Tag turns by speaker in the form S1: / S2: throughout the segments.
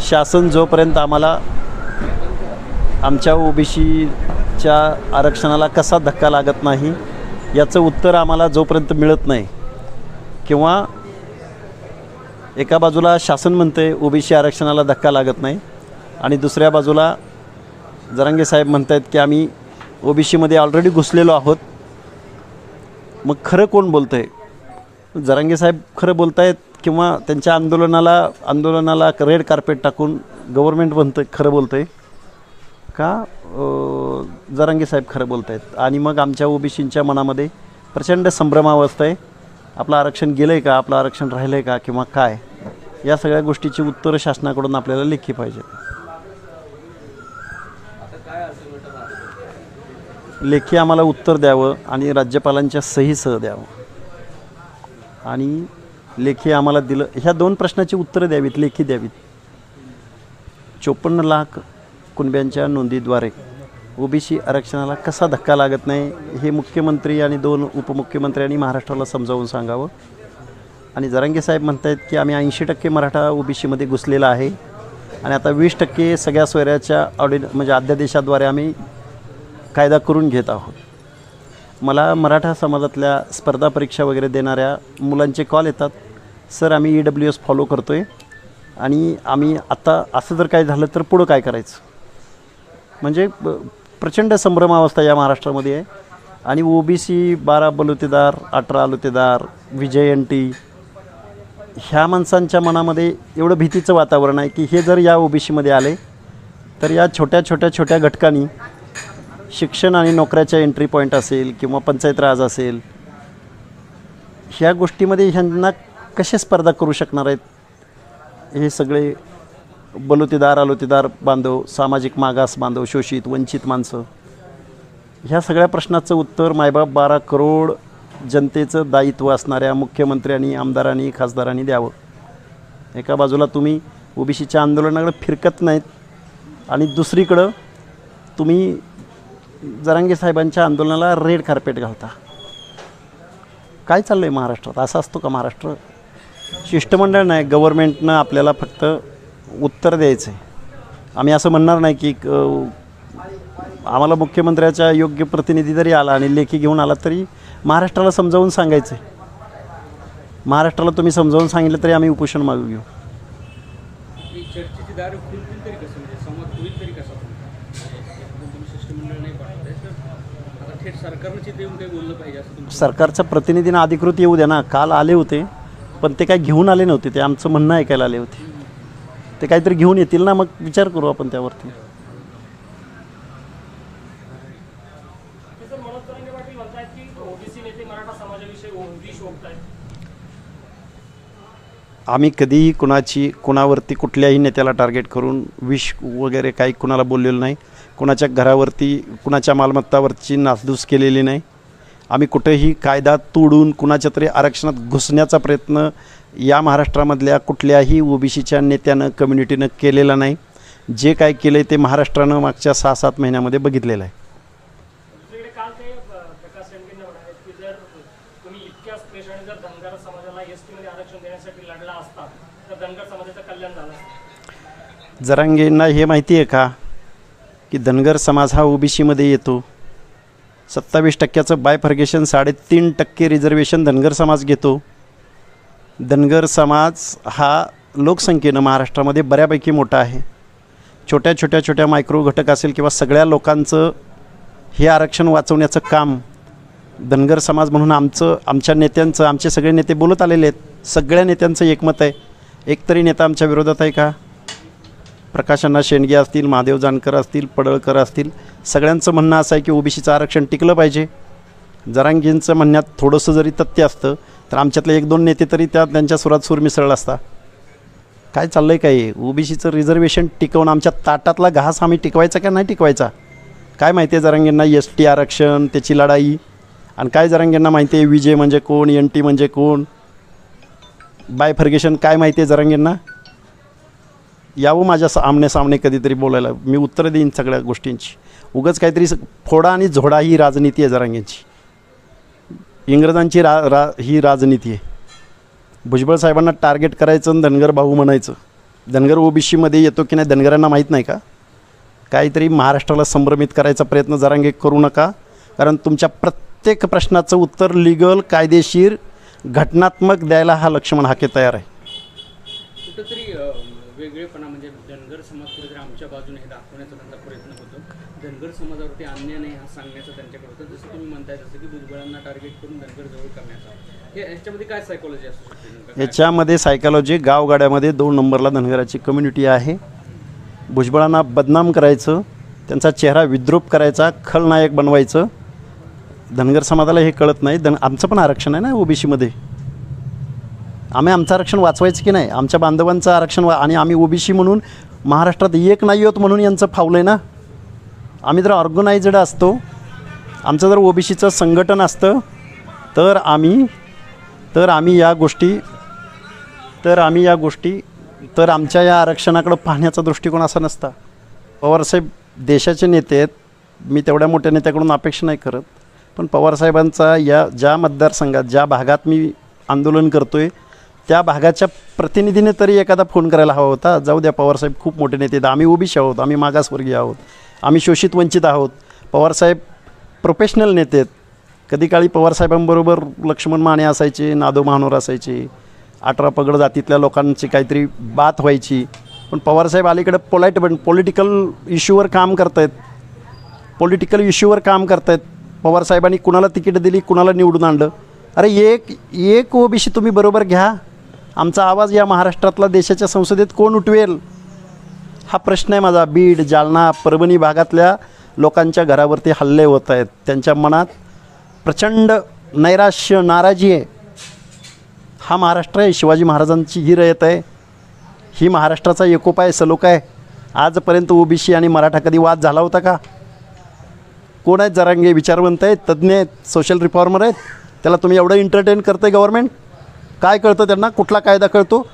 S1: शासन जोपर्यंत आम्हाला आमच्या ओबीसीच्या आरक्षणाला कसा धक्का लागत नाही याचं उत्तर आम्हाला जोपर्यंत मिळत नाही किंवा एका बाजूला शासन म्हणते ओबीसी आरक्षणाला धक्का लागत नाही आणि दुसऱ्या बाजूला जरांगे साहेब म्हणत आहेत की आम्ही ओबीसीमध्ये ऑलरेडी घुसलेलो आहोत मग खरं कोण बोलतं आहे जरांगे साहेब खरं बोलत आहेत किंवा त्यांच्या आंदोलनाला आंदोलनाला रेड कार्पेट टाकून गव्हर्मेंट बनतं खरं बोलतं आहे का जरांगे साहेब खरं बोलत आहेत आणि मग आमच्या ओबीसींच्या मनामध्ये प्रचंड संभ्रमावस्था आहे. आपलं आरक्षण गेलं आहे का? आपलं आरक्षण राहिलं आहे का? किंवा काय? या सगळ्या गोष्टीची उत्तरं शासनाकडून आपल्याला लेखी पाहिजे लेखी आम्हाला उत्तर द्यावं आणि राज्यपालांच्या सहीसह द्यावं. आणि लेखी आम्हाला दिलं. ह्या दोन प्रश्नाची उत्तरं द्यावीत लेखी द्यावीत. चोपन्न लाख कुणब्यांच्या नोंदीद्वारे ओबीसी आरक्षणाला कसा धक्का लागत नाही हे मुख्यमंत्री आणि दोन उपमुख्यमंत्र्यांनी महाराष्ट्राला समजावून सांगावं. आणि जरांगे साहेब म्हणत आहेत की आम्ही ऐंशी टक्के मराठा ओबीसीमध्ये घुसलेला आहे. आणि आता वीस टक्के सगळ्या सोयऱ्याच्या ऑर्डिन म्हणजे अध्यादेशाद्वारे आम्ही कायदा करून घेत आहोत. मला मराठा समाजातल्या स्पर्धा परीक्षा वगैरे देणाऱ्या मुलांचे कॉल येतात. सर आम्ही ई डब्ल्यू एस फॉलो करतो आहे आणि आम्ही आत्ता असं जर काय झालं तर पुढं काय करायचं? म्हणजे प्रचंड संभ्रमावस्था या महाराष्ट्रामध्ये आहे. आणि ओ बी सी बारा बलुतेदार अठरा अलुतेदार विजयंटी ह्या माणसांच्या मनामध्ये एवढं भीतीचं वातावरण आहे की हे जर या ओ बी सीमध्ये आले तर या छोट्या छोट्या छोट्या घटकांनी शिक्षण आणि नोकऱ्याच्या एंट्री पॉईंट असेल किंवा पंचायत राज असेल ह्या गोष्टीमध्ये ह्यांना कसे स्पर्धा करू शकणार आहेत? हे सगळे बलुतेदार आलोतेदार बांधव सामाजिक मागास बांधव शोषित वंचित माणसं ह्या सगळ्या प्रश्नाचं उत्तर मायबाप बारा करोड जनतेचं दायित्व असणाऱ्या मुख्यमंत्र्यांनी आमदारांनी खासदारांनी द्यावं. एका बाजूला तुम्ही ओबीसीच्या आंदोलनाकडे फिरकत नाहीत आणि दुसरीकडं तुम्ही जरांगे साहेबांच्या आंदोलनाला रेड कार्पेट घालता. काय चाललं आहे महाराष्ट्रात? असा असतो का महाराष्ट्र? शिष्टमंडळ नाही गव्हर्मेंटनं आपल्याला फक्त उत्तर द्यायचं आहे आम्ही असं म्हणणार नाही की आम्हाला मुख्यमंत्र्याचा योग्य प्रतिनिधी जरी आला आणि लेखी घेऊन आला तरी महाराष्ट्राला समजावून सांगायचं आहे महाराष्ट्राला तुम्ही समजावून सांगितलं तरी आम्ही उपोषण मागू घेऊ
S2: ही चर्चेची दार खुलतील तरी कसं म्हणजे संवाद होईल तरी कसा एकदम तुम्ही शिष्टमंडळ नाही पाठवत आहे तर आता थेट सरकारनं तिथे येऊन काही बोललं पाहिजे असं तुमचं
S1: सरकारच्या प्रतिनिधीनं अधिकृत येऊ द्या ना. काल आले होते पण ते काय घेऊन आले नव्हते. ते आमचं म्हणणं ऐकायला आले होते. ते काहीतरी घेऊन येतील ना मग विचार करू आपण त्यावरती.
S3: तसं मनोज तरंगे पाटील म्हणतात की ओबीसी नेते मराठा समाजाविषयी विष ओकतायत
S1: आम्ही कधीही कुणाची कुणावरती कुठल्याही नेत्याला टार्गेट करून विष वगैरे काही कुणाला बोललेलं नाही. कुणाच्या घरावरती कुणाच्या मालमत्तावरची नासधूस केलेली नाही. आम्ही कुठेही कायदा तोडून कुणाच्या तरी आरक्षणात घुसण्याचा प्रयत्न या महाराष्ट्रामधल्या कुठल्याही ओबीसीच्या नेत्यानं कम्युनिटीनं केलेला नाही. जे काय केलं आहे ते महाराष्ट्रानं मागच्या सहा सात महिन्यामध्ये बघितलेलं आहे. जरांगेंना हे माहिती आहे का? की धनगर समाज हा ओबीसीमध्ये येतो. सत्तावीस टक्क्याचं बायफर्गेशन साडेतीन टक्के रिझर्वेशन धनगर समाज घेतो. धनगर समाज हा लोकसंख्येनं महाराष्ट्रामध्ये बऱ्यापैकी मोठा आहे. छोट्या छोट्या छोट्या मायक्रो घटक असेल किंवा सगळ्या लोकांचं हे आरक्षण वाचवण्याचं काम धनगर समाज म्हणून आमचं आमच्या नेत्यांचं आमचे सगळे नेते बोलत आलेले आहेत. सगळ्या नेत्यांचं एकमत आहे. एकतरी नेता आमच्या विरोधात आहे का? प्रकाशांना शेंडगे असतील महादेव जानकर असतील पडळकर असतील सगळ्यांचं म्हणणं असं आहे की ओबीसीचं आरक्षण टिकलं पाहिजे. जरांगींचं म्हणण्यात थोडंसं जरी तथ्य असतं तर आमच्यातले एक दोन नेते तरी त्या त्यांच्या सुरात सूर मिसळला असता. काय चाललं आहे काय? ओबीसीचं रिझर्वेशन टिकवून आमच्या ताटातला घास आम्ही टिकवायचा का नाही टिकवायचा? काय माहिती आहे जरांगींना एस टी आरक्षण त्याची लढाई? आणि काय जरांगींना माहिती आहे विजय म्हणजे कोण एन टी म्हणजे कोण? बायफर्गेशन काय माहिती आहे जरांगींना? यावं माझ्या सा- आमने सामने कधीतरी बोलायला. मी उत्तर देईन सगळ्या गोष्टींची. उगंच काहीतरी स- फोडा आणि झोडा ही राजनीती आहे जरांगेंची. इंग्रजांची रा रा ही राजनीती आहे. भुजबळ साहेबांना टार्गेट करायचं आणि धनगर भाऊ म्हणायचं. धनगर ओबीसीमध्ये येतो की नाही धनगरांना माहीत नाही का? काहीतरी महाराष्ट्राला संभ्रमित करायचा प्रयत्न जरांगे करू नका. कारण तुमच्या प्रत्येक प्रश्नाचं उत्तर लिगल कायदेशीर घटनात्मक द्यायला हा लक्ष्मण हाके तयार आहे.
S2: कुठंतरी वेगळेपणा म्हणजे धनगर समाज कुठेतरी आमच्या बाजूने हे दाखवण्याचा त्यांचा प्रयत्न होतो. धनगर समाजावरती अन्याय नाही हा सांगण्याचा त्यांच्याकडे होतं. जसं तुम्ही म्हणताय जसं की भुजबळांना टार्गेट करून धनगर जवळ करण्याचा. हे ह्याच्यामध्ये काय सायकोलॉजी असू शकते
S1: याच्यामध्ये सायकोलॉजी गावगाड्यामध्ये दोन नंबरला धनगराची कम्युनिटी आहे. भुजबळांना बदनाम करायचं त्यांचा चेहरा विद्रूप करायचा खलनायक बनवायचं. धनगर समाजाला हे कळत नाही. धन आमचं पण आरक्षण आहे ना ओबीसीमध्ये आम्ही आमचं आरक्षण वाचवायचं की नाही? आमच्या बांधवांचं आरक्षण वा आणि आम्ही ओबीसी म्हणून महाराष्ट्रात एक नाही आहोत म्हणून यांचं फावलं आहे ना? आम्ही जर ऑर्गनायझड असतो आमचं जर ओबीसीचं संघटन असतं तर आम्ही तर आम्ही या गोष्टी तर आम्ही या गोष्टी तर आमच्या या आरक्षणाकडं पाहण्याचा दृष्टिकोन असा नसता. पवारसाहेब देशाचे नेते आहेत. मी तेवढ्या मोठ्या नेत्याकडून अपेक्षा नाही करत. पण पवारसाहेबांचा या ज्या मतदारसंघात ज्या भागात मी आंदोलन करतो आहे त्या भागाच्या प्रतिनिधीने तरी एखादा फोन करायला हवा होता. जाऊ द्या पवारसाहेब खूप मोठे नेते आहेत. आम्ही ओबीसी आहोत आम्ही मागासवर्गीय आहोत. आम्ही शोषित वंचित आहोत. पवारसाहेब प्रोफेशनल नेते आहेत. कधी काळी पवारसाहेबांबरोबर लक्ष्मण माने असायचे नादो महानोर असायचे. अठरा पगड जातीतल्या लोकांची काहीतरी बात व्हायची. पण पवारसाहेब अलीकडे पोलाईट पण पॉलिटिकल इश्यूवर काम करत आहेत पॉलिटिकल इश्यूवर काम करत आहेत पवारसाहेबांनी कुणाला तिकीट दिली कुणाला निवडून आणलं? अरे एक एक ओबीसी तुम्ही बरोबर घ्या. आमचा आवाज या महाराष्ट्रातला देशाच्या संसदेत कोण उठवेल? हा प्रश्न आहे माझा. बीड जालना परभणी भागातल्या लोकांच्या घरावरती हल्ले होत आहेत. त्यांच्या मनात प्रचंड नैराश्य नाराजी आहे. हा महाराष्ट्र आहे. शिवाजी महाराजांची ही रयत आहे. ही महाराष्ट्राचा एकोपा आहे सलोखा आहे आजपर्यंत ओबीसी आणि मराठा कधी वाद झाला होता का? कोण आहेत जरांगे? विचारवंत आहेत तज्ज्ञ आहेत सोशल रिफॉर्मर आहेत. त्याला तुम्ही एवढं एंटरटेन करतं आहे गव्हर्मेंट काय कळतं त्यांना? कुठला कायदा कळतो?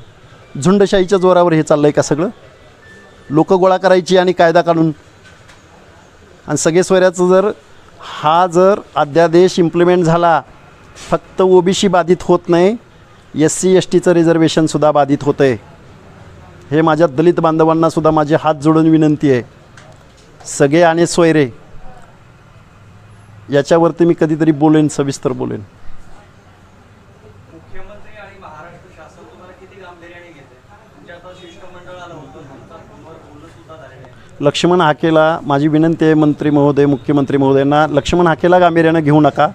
S1: झुंडशाहीच्या जोरावर हे चाललं आहे का सगळं? लोक गोळा करायची आणि कायदा काढून. आणि सगळे सोयऱ्याचं जर हा जर अध्यादेश इम्प्लिमेंट झाला फक्त ओबीसी बाधित होत नाही एस सी एस टीचं रिझर्वेशनसुद्धा बाधित होतं आहे हे माझ्या दलित बांधवांनासुद्धा माझे हात जोडून विनंती आहे. सगळे आणि सोयरे. याच्यावरती मी कधीतरी बोलेन सविस्तर बोलेन
S4: मुख्यमंत्री आणि महाराष्ट्र शासन तुम्हाला किती गांभीर्याने घेते तुमच्या आता शिष्टमंडळ आलं होतं तुमचा फोनवर बोलणं सुद्धा झालेलं आहे
S1: लक्ष्मण हाकेला माझी विनंती आहे मंत्री महोदय मुख्यमंत्री महोदयांना लक्ष्मण हाकेला गांभीर्यानं घेऊ नका.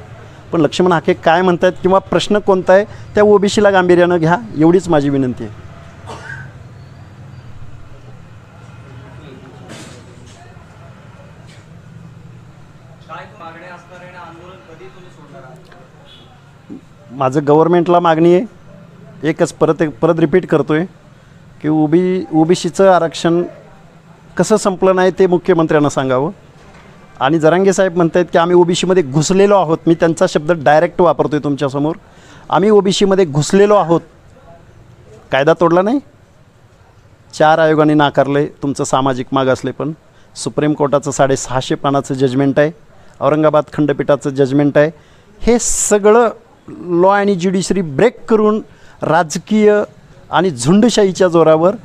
S1: पण लक्ष्मण हाके काय म्हणतायत किंवा प्रश्न कोणता आहे त्या ओबीसीला गांभीर्यानं घ्या एवढीच माझी विनंती आहे. माझं गव्हर्मेंटला मागणी आहे एकच परत एक परत रिपीट करतो आहे की ओबी ओबीसीचं आरक्षण कसं संपलं नाही ते मुख्यमंत्र्यांना सांगावं. आणि जरांगे साहेब म्हणत आहेत की आम्ही ओबीसीमध्ये घुसलेलो आहोत. मी त्यांचा शब्द डायरेक्ट वापरतो आहे तुमच्यासमोर. आम्ही ओबीसीमध्ये घुसलेलो आहोत. कायदा तोडला नाही? चार आयोगाने नाकारले तुमचं सामाजिक मागासले पण. सुप्रीम कोर्टाचं साडेसहाशे पानाचं जजमेंट आहे. औरंगाबाद खंडपीठाचं जजमेंट आहे. हे सगळं लॉ आणि ज्युडिशरी ब्रेक करून राजकीय आणि झुंडशाहीच्या जोरावर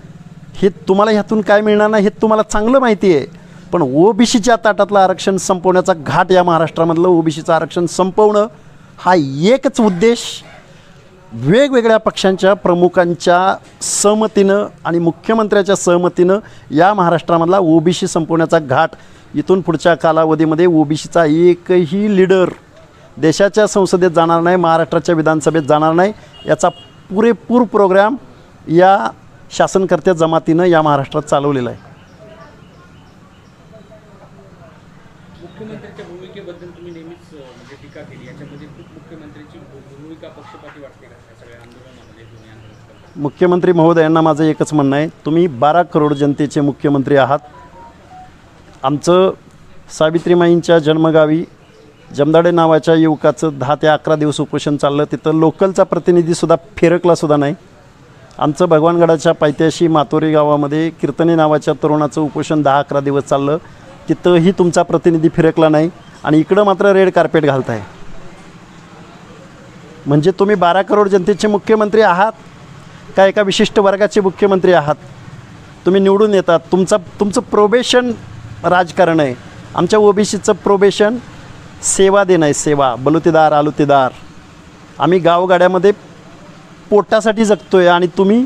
S1: हे तुम्हाला ह्यातून काय मिळणार नाही हे तुम्हाला चांगलं माहिती आहे. पण ओबीसीच्या ताटातलं आरक्षण संपवण्याचा घाट या महाराष्ट्रामधलं ओबीसीचं आरक्षण संपवणं हा एकच उद्देश. वेगवेगळ्या पक्षांच्या प्रमुखांच्या सहमतीनं आणि मुख्यमंत्र्याच्या सहमतीनं या महाराष्ट्रामधला ओबीसी संपवण्याचा घाट. इथून पुढच्या कालावधीमध्ये ओबीसीचा एकही लीडर देशाच्या संसदेत जाणार नाही महाराष्ट्राच्या विधानसभेत जाणार नाही. याचा पुरेपूर प्रोग्राम या शासनकर्त्या जमातीनं या महाराष्ट्रात चालवलेला आहे.
S2: मुख्यमंत्र्यांच्या भूमिकेबद्दल तुम्ही नेहमीच अ, म्हणजे टीका केली. याच्यामध्ये खूप मुख्यमंत्र्यांची भू- भूमिका पक्षपाती वाटते का? या सगळ्या आंदोलनामध्ये तुम्ही आंदोलन करता?
S1: मुख्यमंत्री महोदयांना माझं एकच म्हणणं आहे. तुम्ही बारा करोड जनतेचे मुख्यमंत्री आहात. आमचं सावित्रीमाईंच्या जन्मगावी जमदाडे नावाच्या युवकाचं दहा ते अकरा दिवस उपोषण चाललं. तिथं लोकलचा प्रतिनिधीसुद्धा फिरकलासुद्धा नाही. आमचं भगवानगडाच्या पायथ्याशी मातोरी गावामध्ये कीर्तने नावाच्या तरुणाचं उपोषण दहा अकरा दिवस चाललं. तिथंही तुमचा प्रतिनिधी फिरकला नाही आणि इकडं मात्र रेड कार्पेट घालताय. म्हणजे तुम्ही बारा करोड जनतेचे मुख्यमंत्री आहात का एका विशिष्ट वर्गाचे मुख्यमंत्री आहात? तुम्ही निवडून येतात. तुमचा तुमचं प्रोबेशन राजकारण आहे. आमच्या ओबीसीचं प्रोबेशन सेवा देणं आहे सेवा. बलुतेदार आलुतेदार. आम्ही गावगाड्यामध्ये पोटासाठी जगतो आहे आणि तुम्ही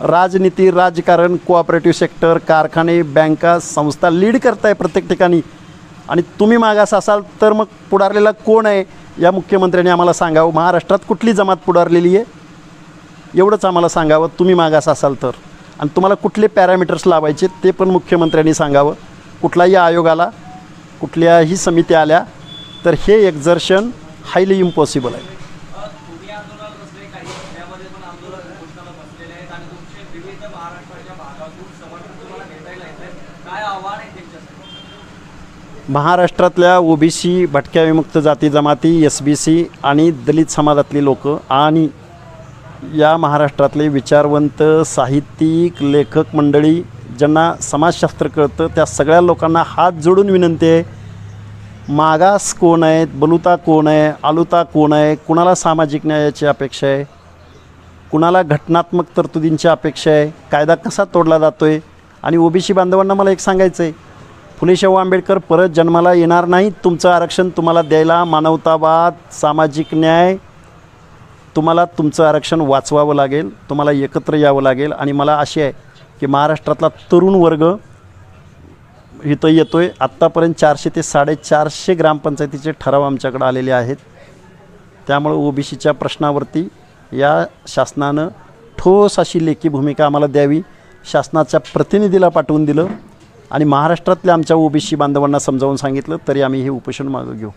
S1: राजनीती राजकारण कोऑपरेटिव्ह सेक्टर कारखाने बँका संस्था लीड करताय प्रत्येक ठिकाणी. आणि तुम्ही मागास असाल तर मग पुढारलेला कोण आहे या मुख्यमंत्र्यांनी आम्हाला सांगावं. महाराष्ट्रात कुठली जमात पुढारलेली आहे? एवढंच आम्हाला सांगावं. तुम्ही मागास असाल तर. आणि तुम्हाला कुठले पॅरामीटर्स लावायचे ते पण मुख्यमंत्र्यांनी सांगावं. कुठलाही आयोग आला कुठल्याही समिती आल्या तर हे एक्झर्शन हायली इम्पॉसिबल आहे
S4: अ, तुम्ही आंदोलनाला बसले काही जिल्ह्यामध्ये पण आंदोलन उपोषणाला बसलेले आहेत आणि तुमचे विविध महाराष्ट्राच्या भागातून समर्थन तुम्हाला भेटायला येत आहेत काय आव्हान आहे त्यांच्यासाठी
S1: महाराष्ट्रातल्या ओबीसी भटक्या विमुक्त जाती जमाती एस बी सी आणि दलित समाजातली लोक आणि या महाराष्ट्रातले विचारवंत साहित्यिक लेखक मंडळी ज्यांना समाजशास्त्र कळतं त्या सगळ्या लोकांना हात जोडून विनंती आहे मागास कोण आहेत बलुता कोण आहे आलुता कोण आहे कुणाला सामाजिक न्यायाची अपेक्षा आहे कुणाला घटनात्मक तरतुदींची अपेक्षा आहे कायदा कसा तोडला जातो आहे आणि ओबीसी बांधवांना मला एक सांगायचं आहे फुले शाहू आंबेडकर परत जन्माला येणार नाहीत तुमचं आरक्षण तुम्हाला द्यायला मानवतावाद सामाजिक न्याय तुम्हाला तुमचं आरक्षण वाचवावं लागेल तुम्हाला एकत्र यावं लागेल. आणि मला अशी आहे की महाराष्ट्रातला तरुण वर्ग इथं येतो आहे आत्तापर्यंत चारशे ते साडेचारशे ग्रामपंचायतीचे ठराव आमच्याकडे आलेले आहेत. त्यामुळं ओबीसीच्या प्रश्नावरती या शासनानं ठोस अशी लेखी भूमिका आम्हाला द्यावी शासनाच्या प्रतिनिधीला पाठवून दिलं. आणि महाराष्ट्रातल्या आमच्या ओबीसी बांधवांना समजावून सांगितलं तरी आम्ही हे उपोषण मागं घेऊ.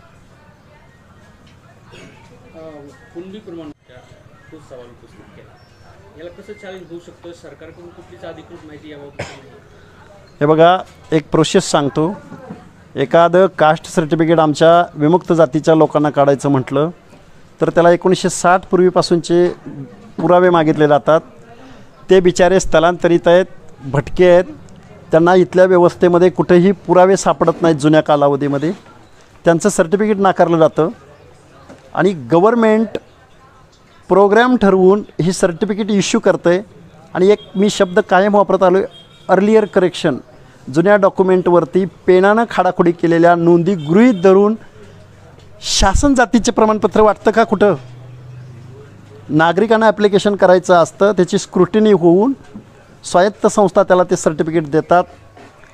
S1: हे बघा एक प्रोसेस सांगतो. एखादं कास्ट सर्टिफिकेट आमच्या विमुक्त जातीच्या लोकांना काढायचं म्हटलं तर त्याला एकोणीसशे साठ पूर्वीपासूनचे पुरावे मागितले जातात. ते बिचारे स्थलांतरित आहेत भटके आहेत त्यांना इथल्या व्यवस्थेमध्ये कुठेही पुरावे सापडत नाहीत जुन्या कालावधीमध्ये. त्यांचं सर्टिफिकेट नाकारलं जातं. आणि गव्हर्मेंट प्रोग्रॅम ठरवून ही सर्टिफिकेट इश्यू करतं आहे आणि एक मी शब्द कायम वापरत आलो आहे अर्लियर करेक्शन जुन्या डॉक्युमेंटवरती पेनानं खाडाखोडी केलेल्या नोंदी गृहीत धरून शासन जातीचे प्रमाणपत्र वाटतं का कुठं? नागरिकांना ॲप्लिकेशन करायचं असतं त्याची स्क्रुटिनी होऊन स्वायत्त संस्था त्याला ते सर्टिफिकेट देतात.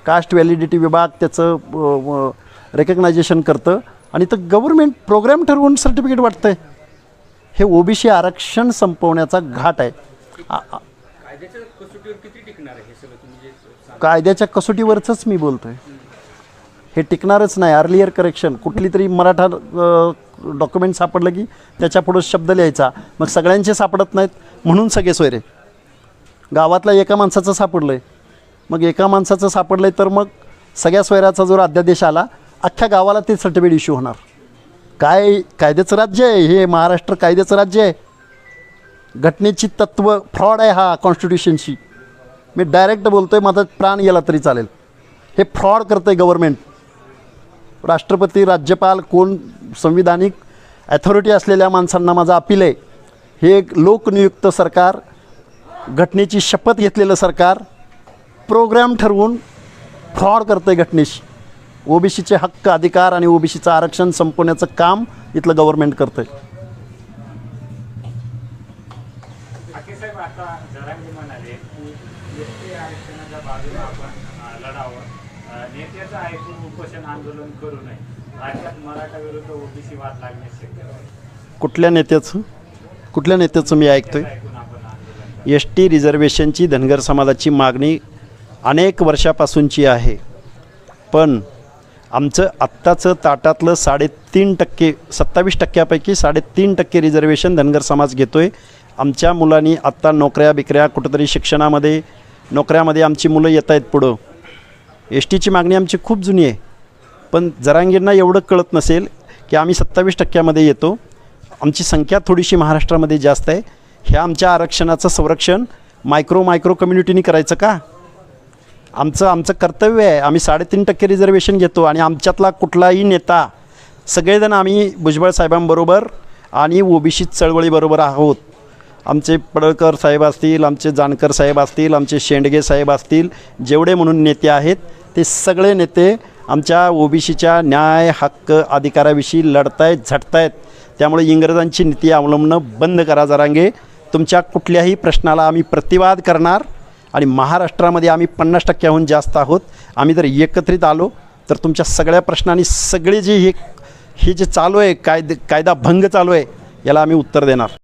S1: कास्ट व्हॅलिडिटी विभाग त्याचं रेकग्नायझेशन करतं. आणि तर गव्हर्मेंट प्रोग्राम ठरवून सर्टिफिकेट वाटतं आहे हे ओबीसी आरक्षण संपवण्याचा घाट आहे.
S2: हे
S1: कायद्याच्या कसोटीवरचंच मी बोलतो आहे हे टिकणारच नाही. अर्लियर करेक्शन कुठली तरी मराठा डॉक्युमेंट सापडलं की त्याच्या पुढं शब्द लिहायचा. मग सगळ्यांचे सापडत नाहीत. म्हणून सगळे सोयरे. गावातल्या एका माणसाचं सापडलं आहे मग एका माणसाचं सापडलं आहे तर मग सगळ्या स्वैराचा जो अध्यादेश आला अख्ख्या गावाला ते सर्टिफिकेट इश्यू होणार. काय कायद्याचं राज्य आहे हे महाराष्ट्र कायद्याचं राज्य आहे. घटनेची तत्व फ्रॉड आहे हा कॉन्स्टिट्यूशनशी मी डायरेक्ट बोलतो आहे माझा प्राण गेला तरी चालेल. हे फ्रॉड करतं आहे गव्हर्मेंट राष्ट्रपती राज्यपाल कोण संविधानिक ॲथॉरिटी असलेल्या माणसांना माझा अपील आहे. हे एक लोकनियुक्त सरकार घटनेची शपथ घेतलेलं सरकार प्रोग्राम ठरवून फ्रॉड करतं आहे घटनेशी. ओबीसीचे हक्क अधिकार आणि ओबीसीचं आरक्षण संपवण्याचं काम इथलं गव्हर्मेंट करतं आहे. कुठल्या नेत्याचं? कुठल्या नेत्याचं मी ऐकतोय? एस टी रिझर्वेशनची धनगर समाजाची मागणी अनेक वर्षापासूनची आहे. पण आमचं आत्ताचं ताटातलं साडेतीन टक्के सत्तावीस टक्क्यापैकी साडेतीन टक्के रिझर्वेशन धनगर समाज घेतो आहे आमच्या मुलांनी आत्ता नोकऱ्या बिकऱ्या कुठंतरी शिक्षणामध्ये नोकऱ्यामध्ये आमची मुलं येत आहेत पुढं. एस टीची मागणी आमची खूप जुनी आहे. पण जरांगींना एवढं कळत नसेल की आम्ही सत्तावीस टक्क्यामध्ये येतो. आमची संख्या थोडीशी महाराष्ट्रामध्ये जास्त आहे. हे आमच्या आरक्षणाचं संरक्षण मायक्रो मायक्रो कम्युनिटीनी करायचं का? आमचं आमचं कर्तव्य आहे. आम्ही साडेतीन टक्के रिझर्वेशन घेतो आणि आमच्यातला कुठलाही नेता सगळेजण आम्ही भुजबळ साहेबांबरोबर आणि ओबीसी चळवळीबरोबर आहोत. आमचे पडळकर साहेब असतील आमचे जानकर साहेब असतील आमचे शेंडगे साहेब असतील जेवढे म्हणून नेते आहेत ते सगळे नेते आमच्या ओबीसीच्या न्याय हक्क अधिकाराविषयी लढतायत झटतायत. त्यामुळे इंग्रजांची नीती अवलंबणं बंद करा जरांगे. तुमच्या कुठल्याही प्रश्नाला आम्ही प्रतिवाद करणार आणि महाराष्ट्रामध्ये आम्ही पन्नास टक्क्याहून जास्त आहोत. आम्ही जर एकत्रित आलो तर तुमच्या सगळ्या प्रश्नांनी सगळे जे हे हे जे चालू आहे कायदे कायदा भंग चालू आहे याला आम्ही उत्तर देणार.